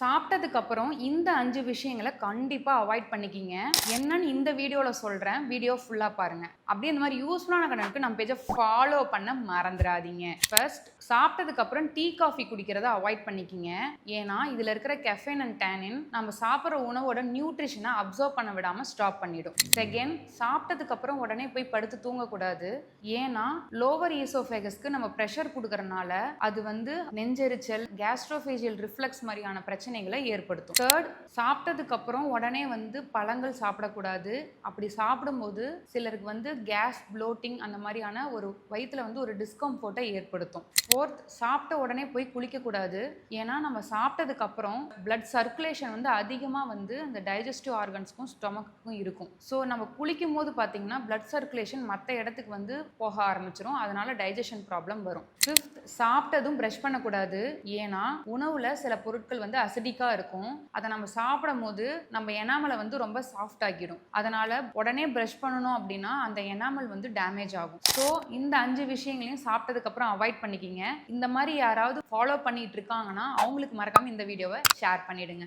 சாப்பிட்டதுக்கு அப்புறம் இந்த அஞ்சு விஷயங்களை கண்டிப்பா அவாய்ட் பண்ணிக்கிங்க. என்னன்னு இந்த வீடியோல சொல்றேன். வீடியோ ஃபுல்லா பாருங்க. அப்படியே இந்த மாதிரி யூஸ்ஃபுல்லான கண்டனுக்கு நம்ம பேஜை ஃபாலோ பண்ண மறந்துடாதீங்க. ஃபர்ஸ்ட் சாப்பிட்டதுக்கு அப்புறம் டீ காஃபி குடிக்கிறத அவாய்ட் பண்ணிக்கிங்க. ஏன்னா இதுல இருக்கிற கெஃபைன் அண்ட் டேனின் நம்ம சாப்பிட்ற உணவோட நியூட்ரிஷனை அப்சர்வ் பண்ண விடாம ஸ்டாப் பண்ணிடும். செகண்ட் சாப்பிட்டதுக்கு அப்புறம் உடனே போய் படுத்து தூங்கக்கூடாது. ஏன்னா லோவர் ஈசோஃபேகஸ்க்கு நம்ம ப்ரெஷர் கொடுக்கறனால அது வந்து நெஞ்செரிச்சல் கேஸ்ட்ரோஃபேஜியல் ரிஃப்ளெக்ஸ் மாதிரியான பிரச்சனை பிரச்சனைகளை ஏற்படுத்தும். தேர்ட் சாப்பிட்டதுக்கு அப்புறம் உடனே வந்து பழங்கள் சாப்பிடக்கூடாது. அப்படி சாப்பிடும்போது சிலருக்கு வந்து கேஸ் ப்ளோட்டிங் அந்த மாதிரியான ஒரு வயிற்றுல வந்து ஒரு டிஸ்கம்ஃபோர்ட்டை ஏற்படுத்தும். ஃபோர்த் சாப்பிட்ட உடனே போய் குளிக்கக்கூடாது. ஏன்னா நம்ம சாப்பிட்டதுக்கு அப்புறம் பிளட் சர்க்குலேஷன் வந்து அதிகமாக வந்து அந்த டைஜஸ்டிவ் ஆர்கன்ஸ்க்கும் ஸ்டொமக்குக்கும் இருக்கும். ஸோ நம்ம குளிக்கும் போது பார்த்தீங்கன்னா பிளட் சர்க்குலேஷன் மற்ற இடத்துக்கு வந்து போக ஆரம்பிச்சிடும் அதனால டைஜஷன் ப்ராப்ளம் வரும். ஃபிஃப்த் சாப்பிட்டதும் ப்ரஷ் பண்ணக்கூடாது. ஏன்னா உணவில் சில பொருட்கள் வந்து அசிடிக்காக இருக்கும். அதை நம்ம சாப்பிடும் போது நம்ம எனாமலை வந்து ரொம்ப சாஃப்ட் ஆகிடும். அதனால உடனே ப்ரஷ் பண்ணணும் அப்படின்னா அந்த எனாமல் வந்து டேமேஜ் ஆகும். ஸோ இந்த அஞ்சு விஷயங்களையும் சாப்பிட்டதுக்கப்புறம் அவாய்ட் பண்ணிக்கிங்க. இந்த மாதிரி யாராவது ஃபாலோ பண்ணிட்டு இருக்காங்கன்னா அவங்களுக்கு மறக்காமல் இந்த வீடியோவை ஷேர் பண்ணிடுங்க.